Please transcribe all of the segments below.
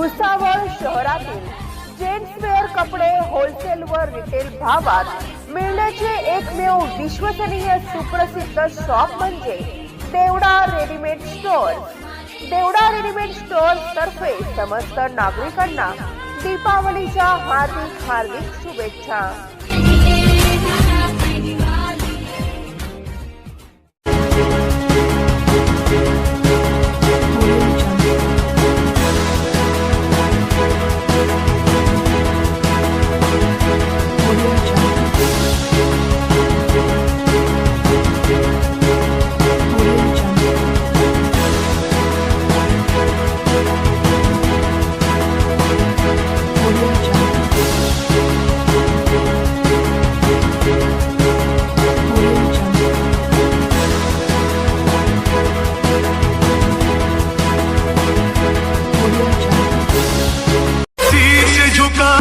भुसावळ शहरातील जेंट्सवेअर कपडे होलसेल व रिटेल भावात मिळण्याचे एकमेव विश्वसनीय सुप्रसिद्ध शॉप म्हणजे Devda readymade store Devda readymade store तर्फे समस्त नागरिकांना दीपावलीच्या हार्दिक हार्दिक शुभेच्छा.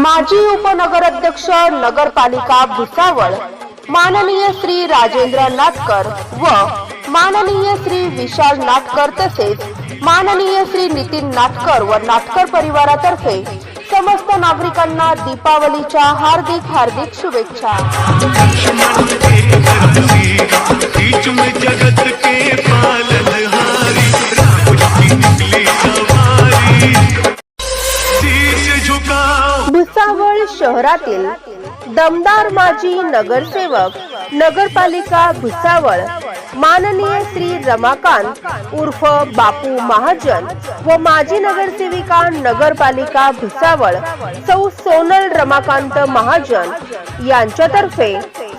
माजी उपनगर अध्यक्ष नगरपालिका भुसावळ माननीय श्री राजेंद्र नाटकर व माननीय श्री विशाल नाटकर तसेच माननीय श्री नितीन नाटकर व नाटकर परिवारातर्फे समस्त नागरिकांना दीपावलीच्या हार्दिक हार्दिक शुभेच्छा. भुसावळ शहरातील दमदार माजी नगरसेवक नगरपालिका भुसावळ माननीय श्री रमाकांत उर्फ बापू महाजन व माजी नगरसेविका नगरपालिका भुसावळ सौ सोनल रमाकांत महाजन यांच्यातर्फे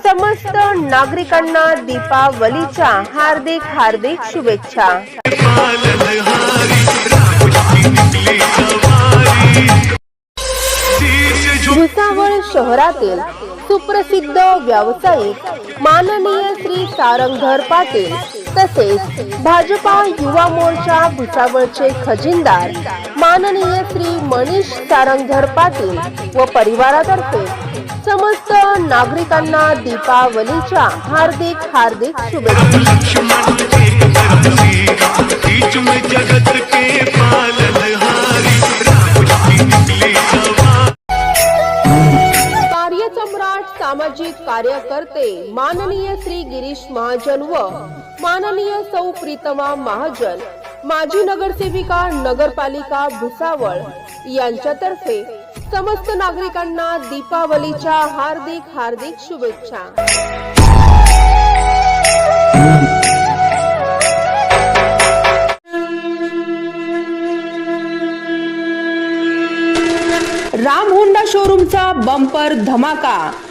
समस्त नागरिकांना दीपावलीच्या हार्दिक हार्दिक शुभेच्छा. शहरातील सुप्रसिद्ध व्यावसायिक माननीय श्री सारंगधर पाटील तसेच भाजपा युवा मोर्चा भुसावळचे खजिनदार माननीय श्री मनीष सारंगधर पाटील व परिवारातर्फे समस्त नागरिकांना दीपावलीच्या हार्दिक हार्दिक शुभेच्छा. सामाजिक कार्यकर्ते माननीय श्री गिरीश महाजन व माननीय सौ प्रीतमा महाजन माजी नगरसेविका नगरपालिका भुसावळ यांच्यातर्फे समस्त नागरिकांना दीपावलीच्या हार्दिक हार्दिक शुभेच्छा. राम होंडा शोरूमचा बंपर धमाका